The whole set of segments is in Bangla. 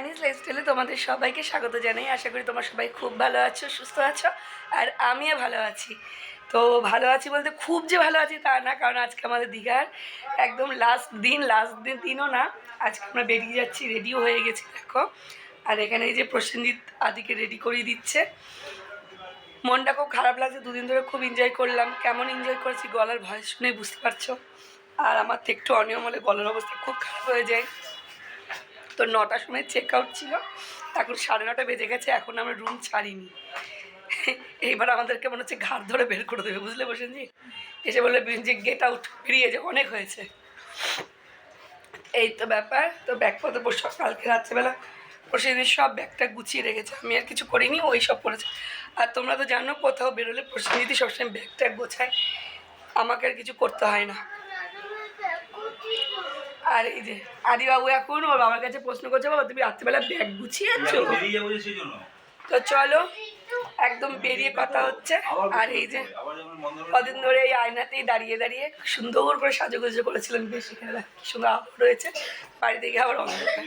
চাইনিজ লাইফস্টাইলে তোমাদের সবাইকে স্বাগত জানাই। আশা করি তোমরা সবাই খুব ভালো আছো, সুস্থ আছো, আর আমিও ভালো আছি। তো ভালো আছি বলতে খুব যে ভালো আছি তা না, কারণ আজকে আমাদের দীঘার একদম লাস্ট দিন লাস্ট দিন দিনও না, আজকে আমরা বেরিয়ে যাচ্ছি রেডিও হয়ে গেছি, দেখো। আর এখানে এই যে প্রসেনজিৎ আদিকে রেডি করিয়ে দিচ্ছে। মনটা খুব খারাপ লাগছে, দুদিন ধরে খুব এনজয় করলাম। কেমন এনজয় করেছি গলার ভয়েস শুনে বুঝতে পারছ। আর আমার তো একটু অনিয়ম হলে গলার অবস্থা খুব খারাপ হয়ে যায়। তো নটার সময় চেক আউট ছিল। এখন সাড়ে নটা বেজে গেছে, এখন আমরা রুম ছাড়িনি। এইবার আমাদেরকে মনে হচ্ছে ঘাট ধরে বের করে দেবে, বুঝলে বসেন জি এসে বললে যে গেট আউট বেরিয়ে যে অনেক হয়েছে। এই তো ব্যাপার, তো ব্যাগপত্র বসে কালকে রাত্রেবেলা প্রসেদিন সব ব্যাগটা গুছিয়ে রেখেছে। আমি আর কিছু করিনি, ওই সব করেছে। আর তোমরা তো জানো, কোথাও বেরোলে প্রসেনজিৎই সবসময় ব্যাগটা গোছায়। আমাকে আর কিছু করতে হয় না। আর এই যে আদিবাবু এখন ওর বাবার কাছে প্রশ্ন করছে বাবা তুমি রাত্রিবেলা ব্যাগ গুছিয়েছো বেরিয়ে যাব যে সেই জন্য তো চলো একদম বেরিয়ে কথা হচ্ছে। আর এই যে কদিন ধরে এই আয়নাতেই দাঁড়িয়ে দাঁড়িয়ে সুন্দর করে সাজুগুজু করেছিলেন বেশ এখানে সুন্দর আলো রয়েছে। বাড়ি থেকে আবার অন্ধকার।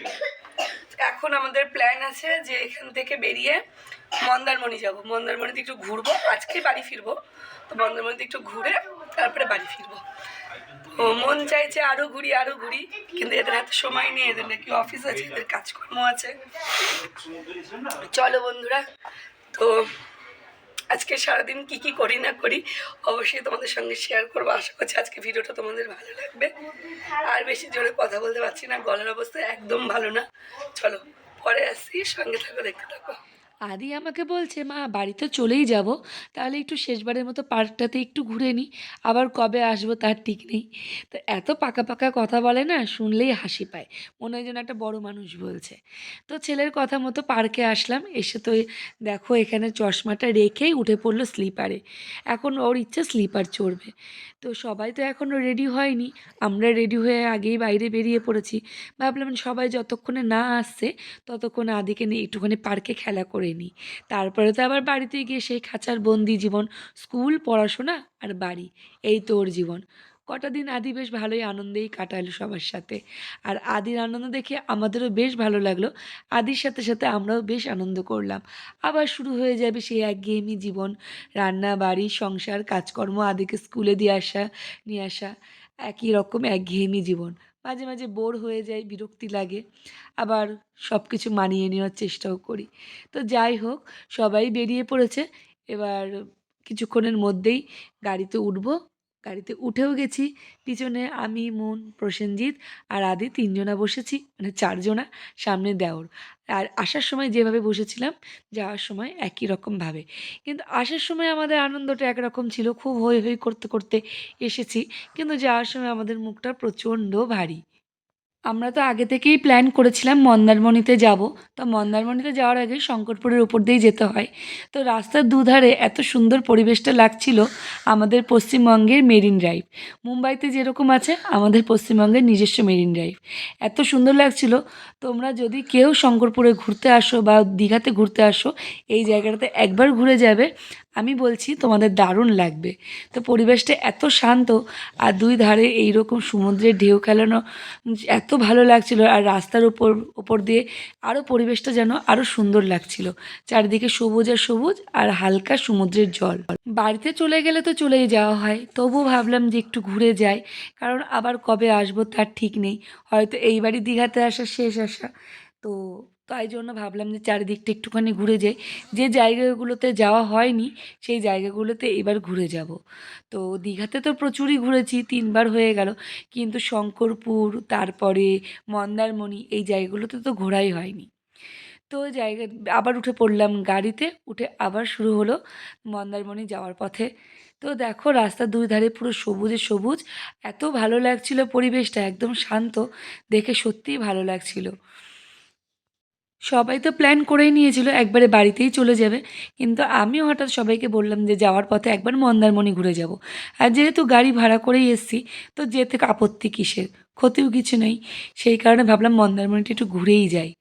এখন আমাদের প্ল্যান আছে যে এখান থেকে বেরিয়ে মন্দারমণি যাব। মন্দারমণিতে একটু ঘুরবো, আজকে বাড়ি ফিরবো। তো মন্দারমণিতে একটু ঘুরে তারপরে বাড়ি ফিরবো। ও মন চাইছে আরও ঘুরি আরও ঘুরি, কিন্তু এদের হাতে সময় নেই, এদের নাকি অফিস আছে, এদের কাজকর্ম আছে। চলো বন্ধুরা, তো আজকে সারাদিন কি কি করি না করি অবশ্যই তোমাদের সঙ্গে শেয়ার করব। আশা করছি আজকে ভিডিওটা তোমাদের ভালো লাগবে। আর বেশি জোরে কথা বলতে পারছি না, গলার অবস্থা একদম ভালো না। চলো, পরে আসি সঙ্গে থাকো, দেখতে থাকো। আদি আমাকে বলছে, মা বাড়ি তো চলেই যাব। তাহলে একটু শেষবারের মতো পার্কটাতে একটু ঘুরে নিই আবার কবে আসব তার ঠিক নেই। তো এত পাকা পাকা কথা বলে না, শুনলেই হাসি পায়। মনে হয় যেন একটা বড় মানুষ বলছে। তো ছেলের কথা মতো পার্কে আসলাম। এসে তো দেখো এখানে চশমাটা রেখেই উঠে পড়ল স্লিপারে। এখন ওর ইচ্ছা স্লিপার চড়বে। তো সবাই তো এখনও রেডি হয়নি। আমরা রেডি হয়ে আগেই বাইরে বেরিয়ে পড়েছি। ভাবলাম সবাই যতক্ষণে না আসছে, ততক্ষণ আদিকে নিয়ে একটুখানি পার্কে খেলা করে নিই তারপরে তো আবার বাড়িতে গিয়ে সেই খাঁচার বন্দি জীবন, স্কুল, পড়াশোনা আর বাড়ি, এই তো ওর জীবন। কটা দিন আদি বেশ ভালোই আনন্দেই কাটালো সবার সাথে। আর আদির আনন্দ দেখে আমাদেরও বেশ ভালো লাগল। আদির সাথে সাথে আমরাও বেশ আনন্দ করলাম। আবার শুরু হয়ে যাবে সেই একঘেয়েমি জীবন, রান্না, বাড়ি, সংসার, কাজকর্ম, আদিকে স্কুলে দিয়ে আসা, নিয়ে আসা, একই রকম একঘেয়েমি জীবন। মাঝে মাঝে বোর হয়ে যায় বিরক্তি লাগে। আবার সব কিছু মানিয়ে নেওয়ার চেষ্টাও করি। তো যাই হোক, সবাই বেরিয়ে পড়েছে। এবার কিছুক্ষণের মধ্যেই গাড়িতে উঠবো। গাড়িতে উঠেও গেছি। পিছনে আমি, মন, প্রসেনজিৎ আর আদি তিনজনা বসেছি মানে চারজনা সামনে দেওর। আর আসার সময় যেভাবে বসেছিলাম, যাওয়ার সময় একই রকমভাবে কিন্তু আসার সময় আমাদের আনন্দটা একরকম ছিল, খুব হৈ হৈ করতে করতে এসেছি। কিন্তু যাওয়ার সময় আমাদের মুখটা প্রচণ্ড ভারী। আমরা তো আগে থেকেই প্ল্যান করেছিলাম মন্দারমণিতে যাব। তো মন্দারমণিতে যাওয়ার আগে শঙ্করপুরের উপর দিয়েই যেতে হয়। তো রাস্তার দুধারে এত সুন্দর পরিবেশটা লাগছিল আমাদের পশ্চিমবঙ্গের মেরিন ড্রাইভ। মুম্বাইতে যেরকম আছে, আমাদের পশ্চিমবঙ্গের নিজস্ব মেরিন ড্রাইভ। এত সুন্দর লাগছিল। তোমরা যদি কেউ শঙ্করপুরে ঘুরতে আসো বা দীঘাতে ঘুরতে আসো, এই জায়গাটাতে একবার ঘুরে যাবে। আমি বলছি তোমাদের দারুণ লাগবে। তো পরিবেশটা এত শান্ত, আর দুই ধারে এইরকম সমুদ্রের ঢেউ খেলানো এত ভালো লাগছিল, আর রাস্তার উপর উপর দিয়ে আরও পরিবেশটা যেন আরও সুন্দর লাগছিল। চারিদিকে সবুজ আর সবুজ, আর হালকা সমুদ্রের জল। বাড়িতে চলে গেলে তো চলেই যাওয়া হয় তবু ভাবলাম যে একটু ঘুরে যাই, কারণ আবার কবে আসব তার ঠিক নেই, হয়তো এইবারই দীঘাতে আসা শেষ আসা তো তাই জন্য ভাবলাম যে চারিদিকটা একটুখানি ঘুরে যাই। যে জায়গাগুলোতে যাওয়া হয়নি, সেই জায়গাগুলোতে এবার ঘুরে যাব। তো দীঘাতে তো প্রচুরই ঘুরেছি, তিনবার হয়ে গেল। কিন্তু শঙ্করপুর, তারপরে মন্দারমণি, এই জায়গাগুলোতে তো ঘোরাই হয়নি। তো জায়গা, আবার উঠে পড়লাম গাড়িতে, উঠে আবার শুরু হলো মন্দারমণি যাওয়ার পথে। তো দেখো রাস্তার দুই ধারে পুরো সবুজে সবুজ, এত ভালো লাগছিল পরিবেশটা, একদম শান্ত, দেখে সত্যিই ভালো লাগছিল। সবাই তো প্ল্যান করেই নিয়েছিল একবারে বাড়িতেই চলে যাবে। কিন্তু আমিও হঠাৎ সবাইকে বললাম যে যাওয়ার পথে একবার মন্দারমণি ঘুরে যাব। আর যেহেতু গাড়ি ভাড়া করেই এসছি, তো যেতে আপত্তি কিসের? ক্ষতিও কিছু নেই। সেই কারণে ভাবলাম মন্দারমণিটা একটু ঘুরেই যাই।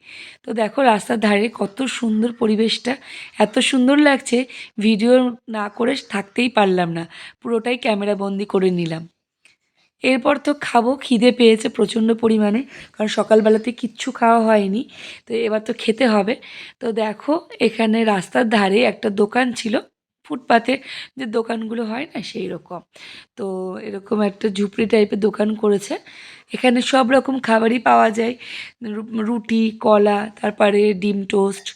তো দেখো রাস্তার ধারে কত সুন্দর পরিবেশটা, এত সুন্দর লাগছে। ভিডিও না করে থাকতেই পারলাম না। পুরোটাই ক্যামেরা বন্দি করে নিলাম। এরপর তো খাব, খিদে পেয়েছে প্রচণ্ড পরিমাণে, কারণ সকালবেলাতে কিচ্ছু খাওয়া হয়নি, তো এবার তো খেতে হবে। তো দেখো, এখানে রাস্তার ধারে একটা দোকান ছিল, ফুটপাতে যে দোকানগুলো হয় না সেই রকম। তো এরকম একটা ঝুপড়ি টাইপের দোকান করেছে। এখানে সব রকম খাবারই পাওয়া যায় রুটি, কলা, তারপরে ডিম টোস্ট,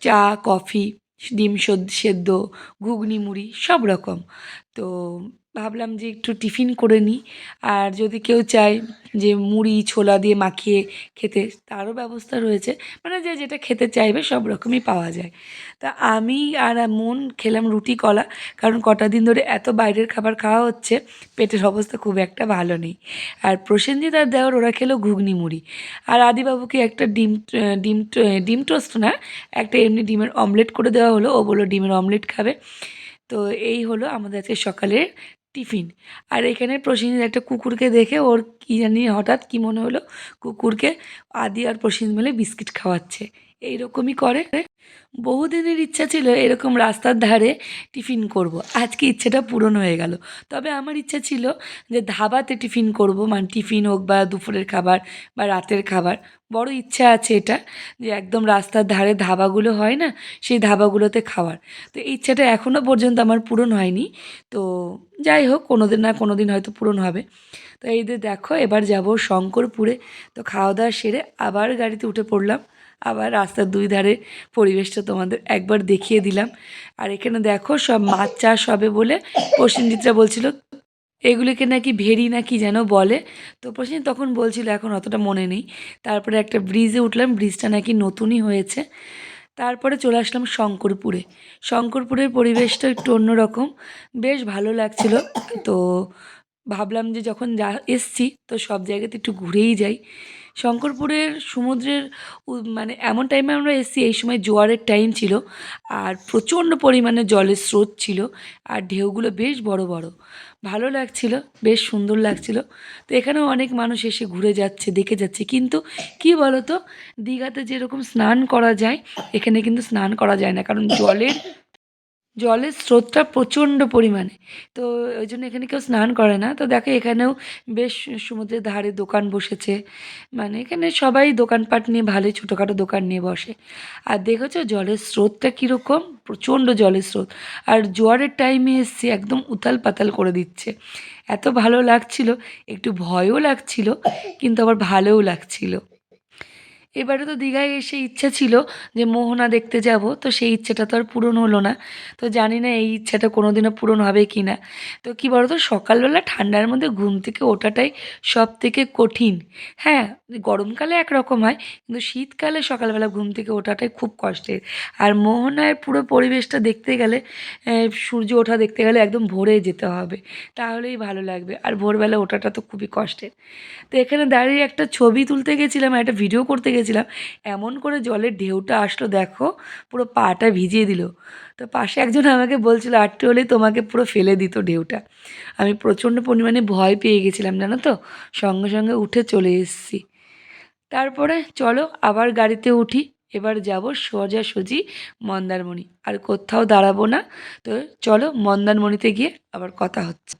চা, কফি, ডিম সদ- সেদ্ধ, ঘুগনি, মুড়ি, সব রকম। তো ভাবলাম যে একটু টিফিন করে নিই। আর যদি কেউ চায় যে মুড়ি, ছোলা দিয়ে মাখিয়ে খেতে, তারও ব্যবস্থা রয়েছে। মানে যে যেটা খেতে চাইবে সব রকমই পাওয়া যায়। তা আমি আর মন খেলাম রুটি, কলা, কারণ কটা দিন ধরে এত বাইরের খাবার খাওয়া হচ্ছে, পেটের অবস্থা খুব একটা ভালো নেই। আর প্রসেনজিৎ আর দেওয়ার, ওরা খেলো ঘুগনি মুড়ি। আর আদিবাবুকে একটা ডিম ডিম ডিম টোস্ট না, একটা এমনি ডিমের অমলেট করে দেওয়া হলো। ও বলল, ডিমের অমলেট খাবে। তো এই হলো আমাদের আজকে সকালের টিফিন। আর এখানে প্রসেনজিৎ একটা কুকুরকে দেখে ওর কী জানি হঠাৎ কী মনে হলো, কুকুরকে আদি আর প্রসেনজিৎ মিলে বিস্কিট খাওয়াচ্ছে। এইরকমই করে। বহুদিনের ইচ্ছা ছিল এরকম রাস্তার ধারে টিফিন করব। আজকে ইচ্ছেটা পূরণ হয়ে গেল। তবে আমার ইচ্ছা ছিল যে ধাবাতে টিফিন করব। মানে টিফিন হোক বা দুপুরের খাবার বা রাতের খাবার। বড় ইচ্ছা আছে এটা যে একদম রাস্তার ধারে ধাবাগুলো হয় না, সেই ধাবাগুলোতে খাওয়ার। তো ইচ্ছাটা এখনও পর্যন্ত আমার পূরণ হয়নি। তো যাই হোক কোনো দিন না কোনো দিন হয়তো পূরণ হবে। তো এই দেখো, এবার যাব শঙ্করপুরে। তো খাওয়া দাওয়া সেরে আবার গাড়িতে উঠে পড়লাম। আবার রাস্তার দুই ধারে পরিবেশটা তোমাদের একবার দেখিয়ে দিলাম। আর এখানে দেখো সব মাছ চাষ হবে বলে প্রসেনজিৎরা বলছিল। এগুলিকে নাকি ভেরি না কি যেন বলে। তো প্রসেনজিৎ তখন বলছিল, এখন অতটা মনে নেই। তারপরে একটা ব্রিজে উঠলাম, ব্রিজটা নাকি নতুনই হয়েছে। তারপরে চলে আসলাম শঙ্করপুরে। শঙ্করপুরের পরিবেশটা একটু অন্যরকম, বেশ ভালো লাগছিল। তো ভাবলাম যে যখন যা এসছি, তো সব জায়গাতে একটু ঘুরেই যাই। শঙ্করপুরের সমুদ্রের মানে এমন টাইমে আমরা এসেছি, এই সময় জোয়ারের টাইম ছিল আর প্রচণ্ড পরিমাণে জলের স্রোত ছিল আর ঢেউগুলো বেশ বড় বড়। ভালো লাগছিল, বেশ সুন্দর লাগছিল। তো এখানেও অনেক মানুষ এসে ঘুরে যাচ্ছে, দেখে যাচ্ছে। কিন্তু কি বলো তো দীঘাতে যেরকম স্নান করা যায়, এখানে কিন্তু স্নান করা যায় না। কারণ জলের জলের স্রোতটা প্রচণ্ড পরিমাণে। তো ওই জন্য এখানে কেউ স্নান করে না। তো দেখো এখানেও বেশ সমুদ্রের ধারে দোকান বসেছে। মানে এখানে সবাই দোকানপাট নিয়ে ভালোই ছোটোখাটো দোকান নিয়ে বসে। আর দেখেছ জলের স্রোতটা কীরকম? প্রচণ্ড জলের স্রোত। আর জোয়ারের টাইমে এসছি, একদম উতাল পাতাল করে দিচ্ছে। এত ভালো লাগছিল। একটু ভয়ও লাগছিল, কিন্তু আবার ভালোও লাগছিল। এবারে তো দীঘায় এসে ইচ্ছা ছিল যে মোহনা দেখতে যাব, তো সেই ইচ্ছেটা তো আর পূরণ হলো না। তো জানি না এই ইচ্ছাটা কোনো দিনও পূরণ হবে কি না তো কী বলো তো সকালবেলা ঠান্ডার মধ্যে ঘুম থেকে ওঠাটাই সব থেকে কঠিন। হ্যাঁ গরমকালে একরকম হয়, কিন্তু শীতকালে সকালবেলা ঘুম থেকে ওঠাটাই খুব কষ্টের। আর মোহনায় পুরো পরিবেশটা দেখতে গেলে সূর্য ওঠা দেখতে গেলে একদম ভোরে যেতে হবে। তাহলেই ভালো লাগবে, আর ভোরবেলা ওঠাটা তো খুবই কষ্টের। তো এখানে দাঁড়িয়ে একটা ছবি তুলতে গেছিলাম, একটা ভিডিও করতে গেছিলাম। এমন করে জলের ঢেউটা আসলো, দেখো, পুরো পাটা ভিজিয়ে দিল। তো পাশে একজন আমাকে বলছিল, আটটু হলেই তোমাকে পুরো ফেলে দিত ঢেউটা। আমি প্রচণ্ড পরিমাণে ভয় পেয়ে গেছিলাম, জানো তো? সঙ্গে সঙ্গে উঠে চলে এসেছি। তারপরে, চলো, আবার গাড়িতে উঠি। এবার যাব সোজাসুজি মন্দারমণি। আর কোথাও দাঁড়াবো না। তো চলো মন্দারমণিতে গিয়ে আবার কথা হচ্ছে।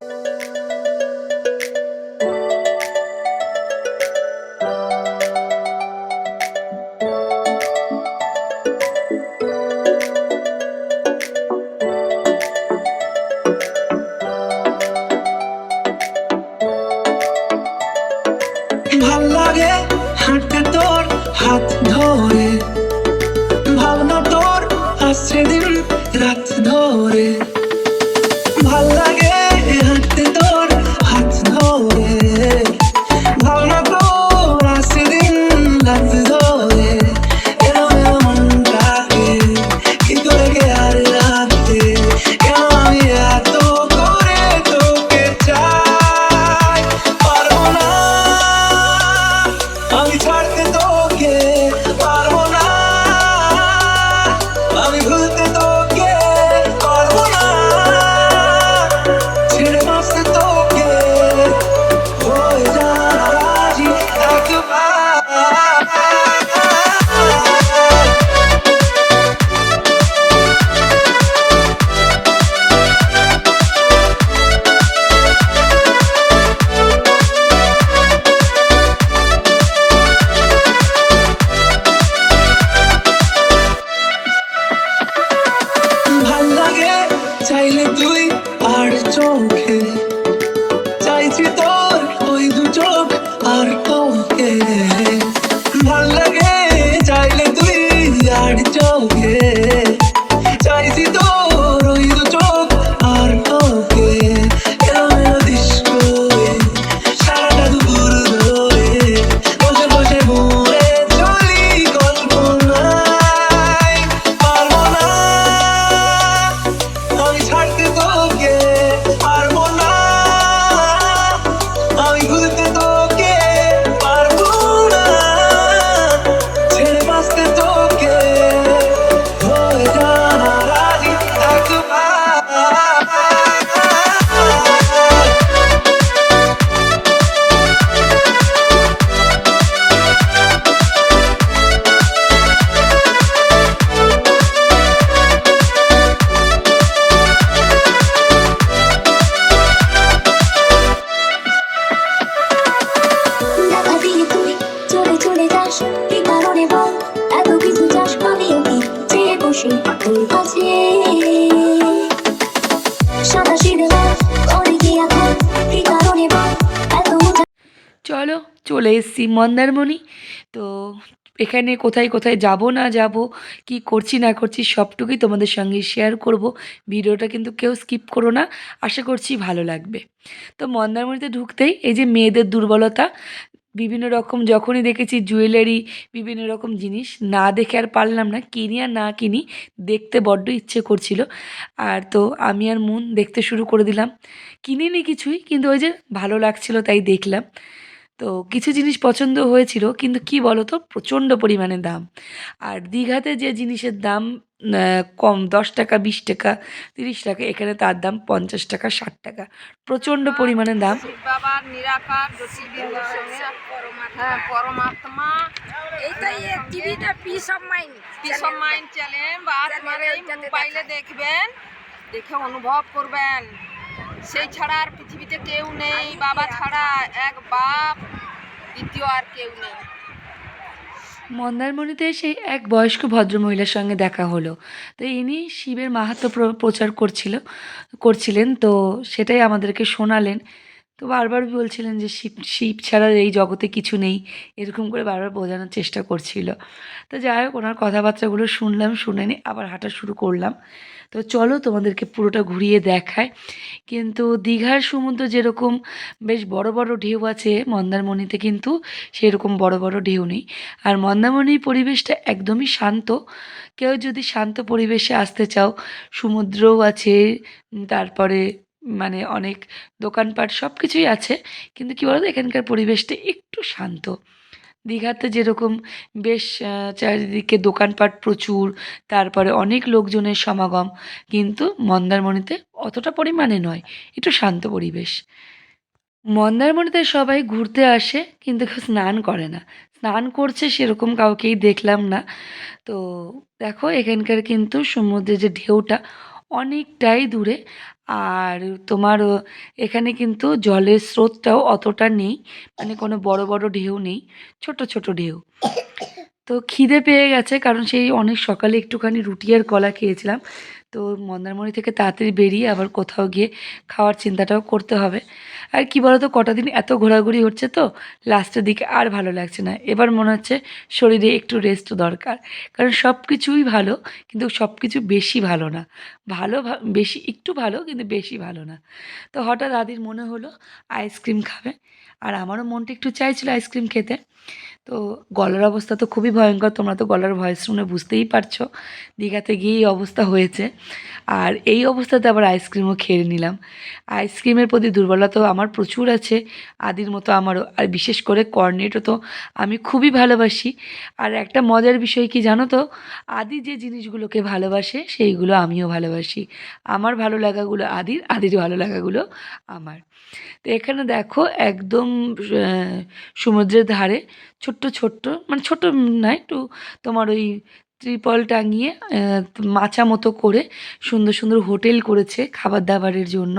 চলো চলে এসছি মন্দারমণি। তো এখানে কোথায় কোথায় যাব না যাব, কি করছি না করছি সবটুকুই তোমাদের সঙ্গে শেয়ার করব। ভিডিওটা কিন্তু কেউ স্কিপ করো না, আশা করছি ভালো লাগবে। তো মন্দারমণিতে ঢুকতেই এই যে মেয়েদের দুর্বলতা বিভিন্ন রকম যখনই দেখেছি জুয়েলারি বিভিন্ন রকম জিনিস, না দেখে আর পারলাম না। কিনি আর না কিনি, দেখতে বড্ড ইচ্ছে করছিল। আর তো আমি আর মন দেখতে শুরু করে দিলাম। কিনিনি কিছুই, কিন্তু ওই যে ভালো লাগছিল তাই দেখলাম। তো কিছু জিনিস পছন্দ হয়েছিল কিন্তু কি বলো তো প্রচণ্ড পরিমাণে দাম। আর দীঘাতে যে জিনিসের দাম কম দশ টাকা বিশ টাকা তিরিশ টাকা এখানে তার দাম পঞ্চাশ টাকা ষাট টাকা। প্রচণ্ড পরিমাণে দাম। নিরাকার হ্যাঁ পরমাত্মা। এইটাই টিভিটা peace of mind peace of mind channel বা আপনার এই মোবাইলে দেখবেন দেখে অনুভব করবেন। সেই ছাড়া আর পৃথিবীতে কেউ নেই, বাবা ছাড়া এক বাপ, দ্বিতীয় আর কেউ নেই। মন্দারমণিতে এসে এক বয়স্ক ভদ্রমহিলার সঙ্গে দেখা হলো। তো ইনি শিবের মাহাত্ম্য প্র- প্রচার করছিল, করছিলেন, তো সেটাই আমাদেরকে শোনালেন। তো বারবার বলছিলেন যে শিব শিব ছাড়া এই জগতে কিছু নেই, এরকম করে বারবার বোঝানোর চেষ্টা করছিল। তো যাই হোক, ওনার কথাবার্তাগুলো শুনলাম, শুনে নি, আবার হাঁটা শুরু করলাম। তো চলো তোমাদেরকে পুরোটা ঘুরিয়ে দেখায় কিন্তু দীঘার সমুদ্র যেরকম বেশ বড় বড় ঢেউ আছে, মন্দারমণিতে কিন্তু সেরকম বড় বড় ঢেউ নেই। আর মন্দারমণির পরিবেশটা একদমই শান্ত। কেউ যদি শান্ত পরিবেশে আসতে চাও, সমুদ্রও আছে, তারপরে মানে অনেক দোকানপাট সব কিছুই আছে। কিন্তু কী বলতো, এখানকার পরিবেশটা একটু শান্ত। দীঘাতে যেরকম বেশ চারিদিকে দোকানপাট প্রচুর, তারপরে অনেক লোকজনের সমাগম, কিন্তু মন্দারমণিতে অতটা পরিমাণে নয়, একটু শান্ত পরিবেশ। মন্দারমণিতে সবাই ঘুরতে আসে, কিন্তু কেউ স্নান করে না। স্নান করছে সেরকম কাউকেই দেখলাম না। তো দেখো, এখানকার কিন্তু সমুদ্রের যে ঢেউটা অনেকটাই দূরে। আর তোমার এখানে কিন্তু জলের স্রোতটাও অতটা নেই মানে কোনো বড় বড় ঢেউ নেই, ছোট ছোট ঢেউ। তো খিদে পেয়ে গেছে, কারণ সেই অনেক সকালে একটুখানি রুটি আর কলা খেয়েছিলাম। তো মন্দারমণি থেকে তাড়াতাড়ি বেরিয়ে আবার কোথাও গিয়ে খাওয়ার চিন্তাটাও করতে হবে। আর কি বলতো, কটা দিন এত ঘোরাঘুরি হচ্ছে তো লাস্টের দিকে আর ভালো লাগছে না। এবার মনে হচ্ছে শরীরে একটু রেস্ট দরকার। কারণ সব কিছুই ভালো, কিন্তু সব কিছু বেশি ভালো না। ভালো বেশি, একটু ভালো, কিন্তু বেশি ভালো না। তো হঠাৎ দাদির মনে হলো আইসক্রিম খাবে। আর আমারও মনটা একটু চাইছিল আইসক্রিম খেতে। তো গলার অবস্থা তো খুবই ভয়ঙ্কর, তোমরা তো গলার ভয়েস শুনে বুঝতেই পারছ। দীঘাতে গিয়ে এই অবস্থা হয়েছে। আর এই অবস্থাতে আবার আইসক্রিমও খেয়ে নিলাম। আইসক্রিমের প্রতি দুর্বলতা আমার প্রচুর আছে। আদির মতো আমারও। আর বিশেষ করে কর্নেটও তো আমি খুবই ভালোবাসি। আর একটা মজার বিষয় কি জানো তো? আদি যে জিনিসগুলোকে ভালোবাসে, সেইগুলো আমিও ভালোবাসি। আমার ভালো লাগাগুলো আদির আদির ভালো লাগাগুলো আমার। তো এখানে দেখো একদম সমুদ্রের ধারে ছোট্ট ছোট্ট মানে ছোট না একটু তোমার ওই ত্রিপল টাঙিয়ে মাচা মতো করে সুন্দর সুন্দর হোটেল করেছে খাবার দাবারের জন্য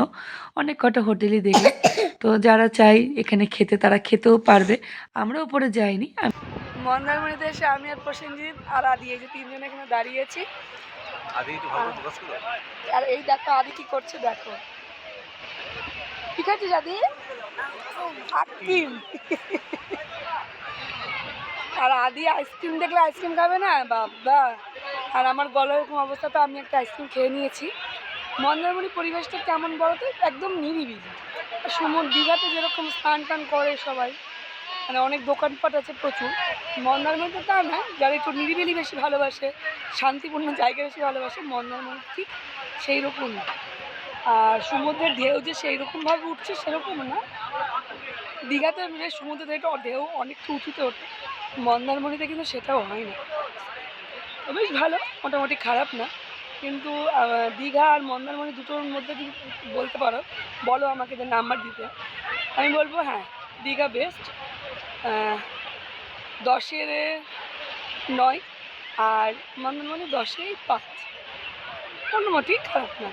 অনেক কটা হোটেলই দেখে তো যারা চাই এখানে খেতে তারা খেতেও পারবে আমরা ওপরে যাইনি মন্দারমণিতে এসে আমি আর প্রসেনজিৎ আর আদি এই যে তিনজন এখানে দাঁড়িয়েছি আর এই দেখো আদি কি করছে দেখো ঠিক আছে আদি আইসক্রিম আর আদি আইসক্রিম দেখলে আইসক্রিম খাবে না? বাবা। আর আমার গলার এরকম অবস্থাতে আমি একটা আইসক্রিম খেয়ে নিয়েছি। মন্দারমণি পরিবেশটা কেমন বলো তো? একদম নিরিবিলি। সমুদ্র দীঘাতে যেরকম স্নান টান করে সবাই মানে অনেক দোকানপাট আছে প্রচুর। মন্দারমণিতে তা না, যারা একটু নিরিবিলি বেশি ভালোবাসে, শান্তিপূর্ণ জায়গা বেশি ভালোবাসে, মন্দারমণি ঠিক সেই রকমই আর সমুদ্রের ঢেউ যে সেই রকমভাবে উঠছে, সেরকম না। দীঘাতে সমুদ্রের ঢেউটা, ঢেউ অনেকটা উঁচুতে ওঠে। মন্দারমণিতে কিন্তু সেটাও হয় না বেশ ভালো, মোটামুটি খারাপ না। কিন্তু দীঘা আর মন্দারমণি দুটোর মধ্যে যদি বলতে পারো। বলো আমাকে যে নাম্বার দিতে। আমি বলব হ্যাঁ দীঘা বেস্ট দশের নয় আর মন্দারমণি দশে পাঁচ। মোটামুটি খারাপ না।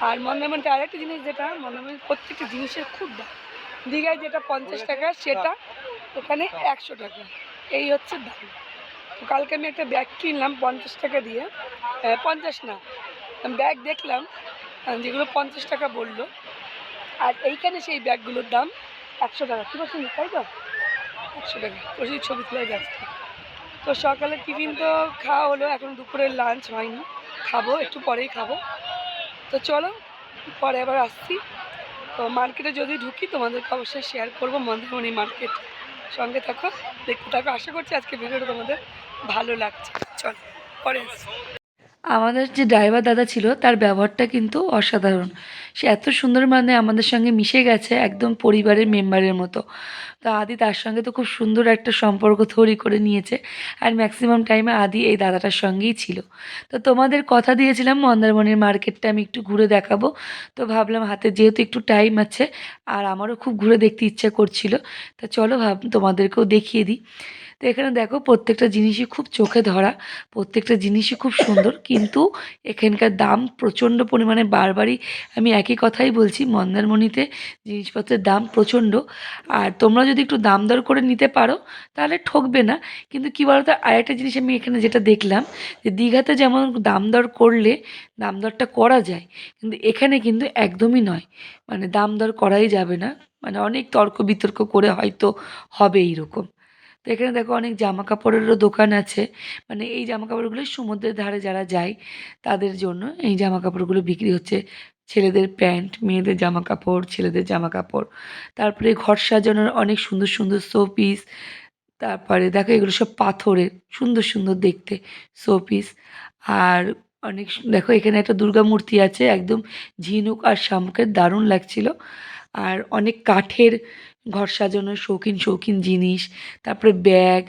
আর মন্দারমণিতে আরেকটা জিনিস যেটা, মন্দারমণির প্রত্যেকটা জিনিসের খুব দাম। দীঘায় যেটা পঞ্চাশ টাকা, সেটা এখানে একশো টাকা। এই হচ্ছে দাম তো কালকে আমি একটা ব্যাগ কিনলাম পঞ্চাশ টাকা দিয়ে। পঞ্চাশ না ব্যাগ দেখলাম যেগুলো পঞ্চাশ টাকা বলল। আর এইখানে সেই ব্যাগগুলোর দাম একশো টাকা। কি বলছেন? তাই তো? একশো টাকা। প্রচুর ছবি তোলায় ব্যস্ত তো সকালে টিফিন তো খাওয়া হলো, এখন দুপুরের লাঞ্চ হয়নি। খাব, একটু পরেই খাব। তো চলো, পরে আবার আসছি। তো মার্কেটে যদি ঢুকি, তোমাদেরকে অবশ্যই শেয়ার করব। মন্দারমণি মার্কেট। সঙ্গে থাকো। দেখতে থাকো। আশা করছি আজকে ভিডিওটা তোমাদের ভালো লাগছে। চল পরে আমাদের যে ড্রাইভার দাদা ছিল, তার ব্যবহারটা কিন্তু অসাধারণ। সে এত সুন্দর মানে আমাদের সঙ্গে মিশে গেছে একদম পরিবারের মেম্বারের মতো। তো আদি তার সঙ্গে তো খুব সুন্দর একটা সম্পর্ক তৈরি করে নিয়েছে আর ম্যাক্সিমাম টাইমে আদি এই দাদাটার সঙ্গেই ছিল। তো তোমাদের কথা দিয়েছিলাম মন্দারমণির মার্কেটটা আমি একটু ঘুরে দেখাবো। তো ভাবলাম হাতে যেহেতু একটু টাইম আছে আর আমারও খুব ঘুরে দেখতে ইচ্ছা করছিল, তা চলো ভাব তোমাদেরকেও দেখিয়ে দিই। তো এখানে দেখো প্রত্যেকটা জিনিসই খুব চোখে ধরা, প্রত্যেকটা জিনিসই খুব সুন্দর। কিন্তু এখানকার দাম প্রচণ্ড পরিমাণে, বারবারই আমি একই কথাই বলছি, মন্দারমণিতে জিনিসপত্রের দাম প্রচণ্ড। আর তোমরা যদি একটু দাম দর করে নিতে পারো, তাহলে ঠকবে না। কিন্তু কী বলতো, আরেকটা জিনিস আমি এখানে যেটা দেখলাম, যে দীঘাতে যেমন দাম দর করলে দাম দরটা করা যায়, কিন্তু এখানে কিন্তু একদমই নয়। মানে দাম দর করাই যাবে না। মানে অনেক তর্ক বিতর্ক করে হয়তো হবে এইরকম। তো এখানে দেখো অনেক জামা কাপড়েরও দোকান আছে। মানে এই জামা কাপড়গুলো সমুদ্রের ধারে যারা যায়, তাদের জন্য এই জামা কাপড়গুলো বিক্রি হচ্ছে। ছেলেদের প্যান্ট, মেয়েদের জামা কাপড় ছেলেদের জামা কাপড় তারপরে ঘর সাজানোর অনেক সুন্দর সুন্দর শো পিস। তারপরে দেখো এগুলো সব পাথরের, সুন্দর সুন্দর দেখতে শো পিস। আর অনেক দেখো এখানে একটা দুর্গা মূর্তি আছে, একদম ঝিনুক আর শামুকের দারুণ লাগছিল। আর অনেক কাঠের ঘর সাজানোর শৌখিন শৌখিন জিনিস, তারপরে ব্যাগ,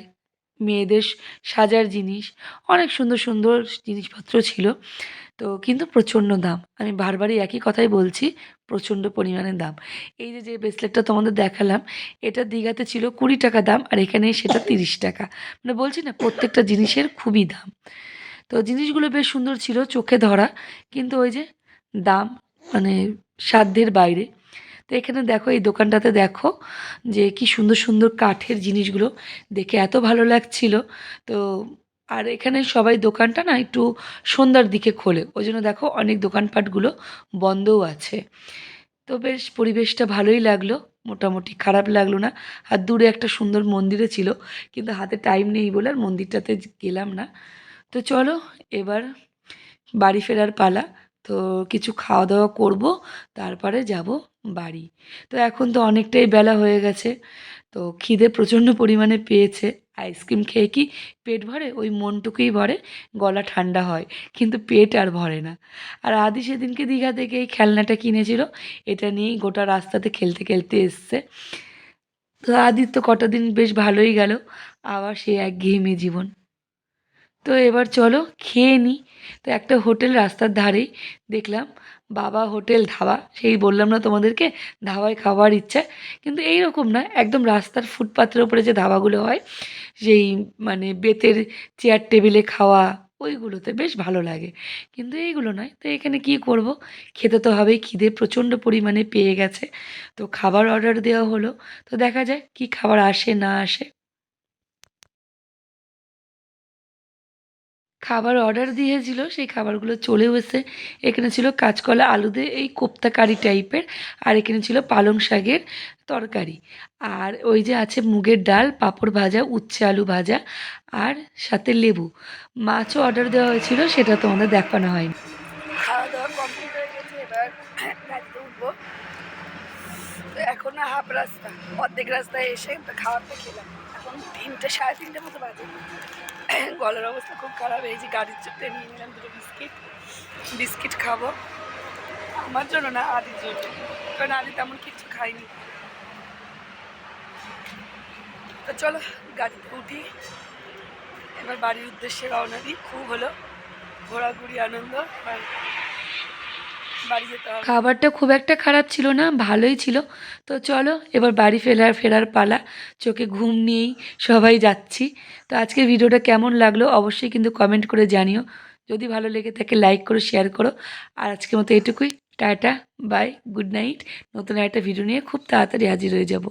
মেয়েদের সাজার জিনিস, অনেক সুন্দর সুন্দর জিনিসপত্র ছিল। তো কিন্তু প্রচণ্ড দাম। আমি বারবারই একই কথাই বলছি, প্রচণ্ড পরিমাণে দাম। এই যে যে ব্রেসলেটটা তোমাদের দেখালাম, এটা দীঘাতে ছিল কুড়ি টাকা দাম আর এখানে সেটা তিরিশ টাকা। মানে বলছি না, প্রত্যেকটা জিনিসের খুবই দাম। তো জিনিসগুলো বেশ সুন্দর ছিল, চোখে ধরা, কিন্তু ওই যে দাম মানে সাধ্যের বাইরে। তো এখানে দেখো, এই দোকানটাতে দেখো যে কি সুন্দর সুন্দর কাঠের জিনিসগুলো দেখে এত ভালো লাগছিল। তো আর এখানে সবাই দোকানটা না একটু সন্ধ্যার দিকে খোলে। ওই জন্য দেখো অনেক দোকানপাটগুলো বন্ধও আছে। তো বেশ পরিবেশটা ভালোই লাগল, মোটামুটি খারাপ লাগল না। আর দূরে একটা সুন্দর মন্দিরও ছিল, কিন্তু হাতে টাইম নেই বলে আর মন্দিরটাতে গেলাম না। তো চলো, এবার বাড়ি ফেরার পালা। তো কিছু খাওয়া দাওয়া করব, তারপরে যাব। বাড়ি। তো এখন তো অনেকটাই বেলা হয়ে গেছে, তো খিদে প্রচণ্ড পরিমাণে পেয়েছে। আইসক্রিম খেয়ে কি পেট ভরে? ওই মনটুকুই ভরে, গলা ঠান্ডা হয়, কিন্তু পেট আর ভরে না। আর আদি সেদিনকে দীঘা থেকে এই খেলনাটা কিনেছিল, এটা নিয়েই গোটা রাস্তাতে খেলতে খেলতে এসছে। তো আদির তো কটা দিন বেশ ভালোই গেল, আবার সে একঘেয়েমি জীবন। তো এবার চলো, খেয়ে নিই তো একটা হোটেল রাস্তার ধারেই দেখলাম বাবা হোটেল ধাবা, সেই বললাম না তোমাদেরকে, ধাবায় খাওয়ার ইচ্ছা। কিন্তু এই রকম না, একদম রাস্তার ফুটপাথের ওপরে যে ধাবাগুলো হয়, সেই মানে বেতের চেয়ার টেবিলে খাওয়া, ওইগুলোতে বেশ ভালো লাগে। কিন্তু এইগুলো নয়, তো এখানে কি করব? খেতে তো হবেই, খিদে প্রচণ্ড পরিমাণে পেয়ে গেছে। তো খাবার অর্ডার দেওয়া হলো, তো দেখা যায় কি খাবার আসে না আসে। খাবার অর্ডার দিয়েছিল, সেই খাবারগুলো চলেও এসে এখানে ছিল কাঁচকলা আলু দিয়ে এই কোপ্তা কারি টাইপের আর এখানে ছিল পালং শাকের তরকারি। আর ওই যে আছে মুগের ডাল, পাঁপড় ভাজা, উচ্ছে আলু ভাজা, আর সাথে লেবু। মাছও অর্ডার দেওয়া হয়েছিল, সেটা তোমাদের দেখানো হয়নি। খাওয়া দাওয়া এখন হাফ রাস্তা, অর্ধেক রাস্তায় এসে খাবারটা খেলাম। এখন তিনটে, সাড়ে তিনটে মতো বাজে। গলার অবস্থা খুব খারাপ। এই যে গাড়ির চোখটা নিয়ে নিলাম দুটো বিস্কিট। বিস্কিট খাব। আমার জন্য না আদির জন্য। কারণ আদি তেমন কিছু খাইনি তো চলো, গাড়িতে উঠি। এবার বাড়ির উদ্দেশ্যে রওনা দিই। খুব হলো। ঘোরাঘুরি, আনন্দ। আর খাবারটা খুব একটা খারাপ ছিল না, ভালোই ছিল। তো চলো, এবার বাড়ি ফেরার ফেরার পালা। চোখে ঘুম নিয়েই সবাই যাচ্ছি। তো আজকে ভিডিওটা কেমন লাগল অবশ্যই কিন্তু কমেন্ট করে জানিও। যদি ভালো লেগে থাকে লাইক করো শেয়ার করো। আর আজকের মতো এটুকুই। টাটা বাই গুড নাইট নতুন একটা ভিডিও নিয়ে খুব তাড়াতাড়ি হাজির হয়ে যাব।